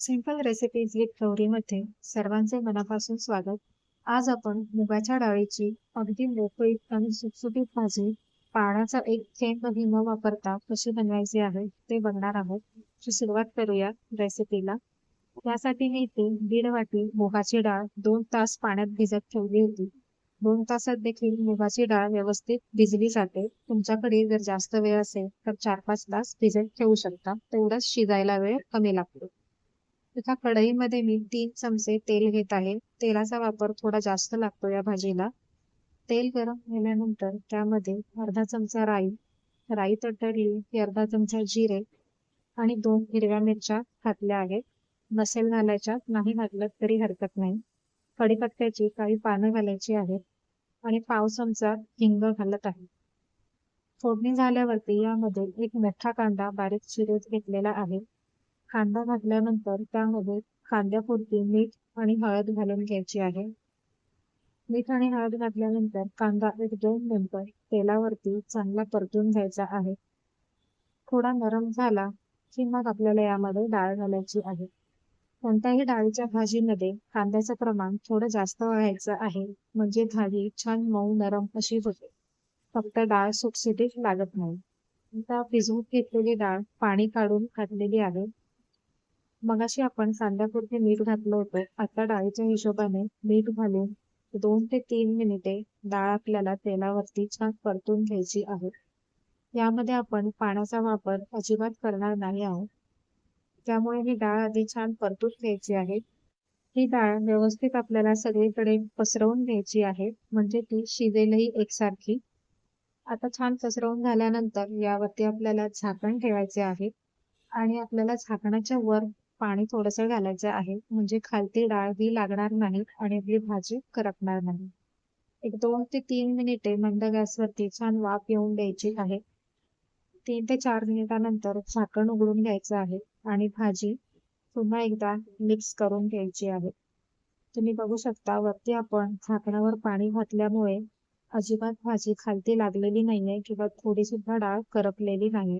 Simple recipes with फ्लोरीमध्ये सर्वांचे मनापासून स्वागत. आज आपण मुगाच्या डाळीची अगदी मोकळीत आणि सुटसुटीत भाजी पाण्याचा एक थेंब न वापरता कशी बनवायची आहे ते बघणार आहोत. सुरुवात करूया रेसिपीला. त्यासाठी मी इथे दीड वाटी मुगाची डाळ दोन तास पाण्यात भिजत ठेवली होती. दोन तासात देखील मुगाची डाळ व्यवस्थित भिजली जाते. तुमच्याकडे जर जास्त वेळ असेल तर चार पाच तास भिजत ठेवू शकता. तेवढाच शिजायला वेळ कमी लागतो. एका कढईमध्ये मी तीन चमचे तेल घेत आहे. तेलाचा वापर थोडा जास्त लागतो या भाजीला. तेल गरम झाल्यानंतर त्यामध्ये अर्धा चमचा राई राई तडतडली की अर्धा चमचा जिरे आणि दोन हिरव्या मिरच्या घातल्या आहेत. नसेल घालायच्या नाही घातलं तरी हरकत नाही. कडीपत्त्याची काही पानं घालायची आहेत आणि पाव चमचा हिंग घालत आहे. फोडणी झाल्यावरती यामध्ये एक मोठा कांदा बारीक चिरत घेतलेला आहे. कांदा घातल्यानंतर त्यामध्ये कांद्यापुरती मीठ आणि हळद घालून घ्यायची आहे. मीठ आणि हळद घातल्यानंतर कांदा एक दोन मिनिटं तेलावरती चांगला परतून घ्यायचा आहे. थोडा नरम झाला की मग आपल्याला यामध्ये डाळ घालायची आहे. कोणत्याही डाळीच्या भाजीमध्ये कांद्याचं प्रमाण थोडं जास्त व्हायचं आहे म्हणजे भाजी छान मऊ नरम अशी होते. फक्त डाळ सुटसुटीत लागत नाही. आता भिजवून घेतलेली डाळ पाणी काढून घातलेली आहे. मगाशी आपण सांध्यापुरते मीठ घातलं होतं आता डाळीच्या हिशोबाने मीठ घालून दोन ते तीन मिनिटे डाळ आपल्याला तेलावरती छान परतून घ्यायची आहे. यामध्ये आपण पाण्याचा वापर अजिबात करणार नाही आहोत. त्यामुळे ही डाळ आधी छान परतून घ्यायची आहे. ही डाळ व्यवस्थित आपल्याला सगळीकडे पसरवून घ्यायची आहे म्हणजे ती शिजेलही एकसारखी. आता छान पसरवून झाल्यानंतर यावरती आपल्याला झाकण ठेवायचे आहे आणि आपल्याला झाकणाच्या वर पाणी थोडंसं घालायचं आहे. म्हणजे खालती डाळ ही लागणार नाही आणि आपली भाजी करपणार नाही. एक दोन ते तीन मिनिटे मंद गॅसवरती छान वाफ येऊन द्यायची आहे. तीन ते चार मिनिटानंतर झाकण उघडून घ्यायचं आहे आणि भाजी पुन्हा एकदा मिक्स करून घ्यायची आहे. तुम्ही बघू शकता वरती आपण झाकणावर पाणी घातल्यामुळे अजिबात भाजी खालती लागलेली नाहीये किंवा थोडी सुद्धा डाळ करपलेली नाही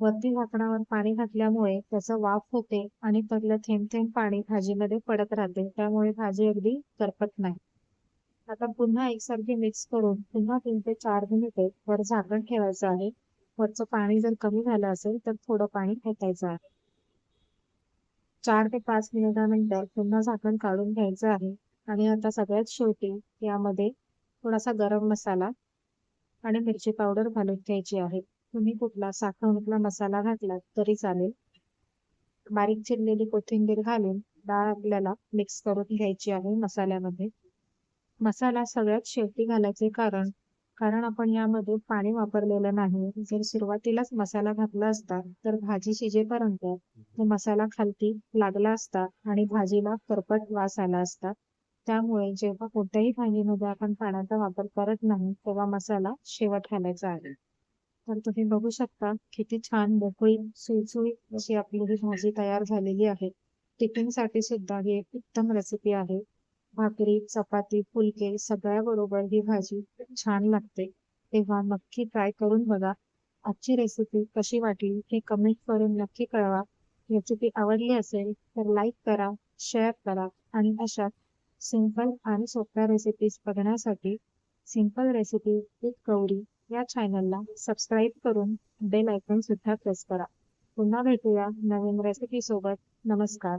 वरती झाकणावर पाणी घातल्यामुळे त्याचा वाफ होते आणि त्यातलं थेंब थेंब पाणी भाजीमध्ये पडत राहते. त्यामुळे भाजी अगदी करपत नाही. आता पुन्हा एकसारखी मिक्स करून पुन्हा तीन ते चार मिनिटे वर झाकण ठेवायचं आहे. वरचं पाणी जर कमी झालं असेल तर थोडं पाणी फेटायचं आहे. चार ते पाच मिनिटानंतर पुन्हा झाकण काढून घ्यायचं आहे. आणि आता सगळ्यात शेवटी यामध्ये थोडासा गरम मसाला आणि मिरची पावडर घालून घ्यायची आहे. तुम्ही कुठला साखर मसाला घातला तरी चालेल. बारीक चिरलेली कोथिंबीर घालून डाळ आपल्याला मिक्स करून घ्यायची आहे मसाल्यामध्ये. मसाला सगळ्यात शेवटी घालायचे कारण कारण आपण यामध्ये पाणी वापरलेलं नाही. जर सुरुवातीलाच मसाला घातला असता तर भाजी शिजेपर्यंत तो मसाला खालती लागला असता आणि भाजीला करपट वास आला असता. त्यामुळे जेव्हा कोणत्याही भाजीमध्ये आपण पाण्याचा वापर करत नाही तेव्हा मसाला शेवट घालायचा आहे. तर तुम्ही बघू शकता किती छान मोकळी सुळसुळीत अशी आपली ही भाजी तयार झालेली आहे. टिफिनसाठी सुद्धा ही एक उत्तम रेसिपी आहे. भाकरी चपाती फुलके सगळ्या बरोबर ही भाजी छान लागते. तेव्हा नक्की ट्राय करून बघा. आजची रेसिपी कशी वाटली हे कमेंट करून नक्की कळवा. रेसिपी आवडली असेल तर लाईक करा शेअर करा आणि अशा सिंपल आणि सोप्या रेसिपीज बघण्यासाठी सिंपल रेसिपी विथ गौरी या चॅनलला सबस्क्राईब करून बेल आयकॉन सुद्धा प्रेस करा. पुन्हा भेटूया नवीन रेसिपी सोबत. नमस्कार.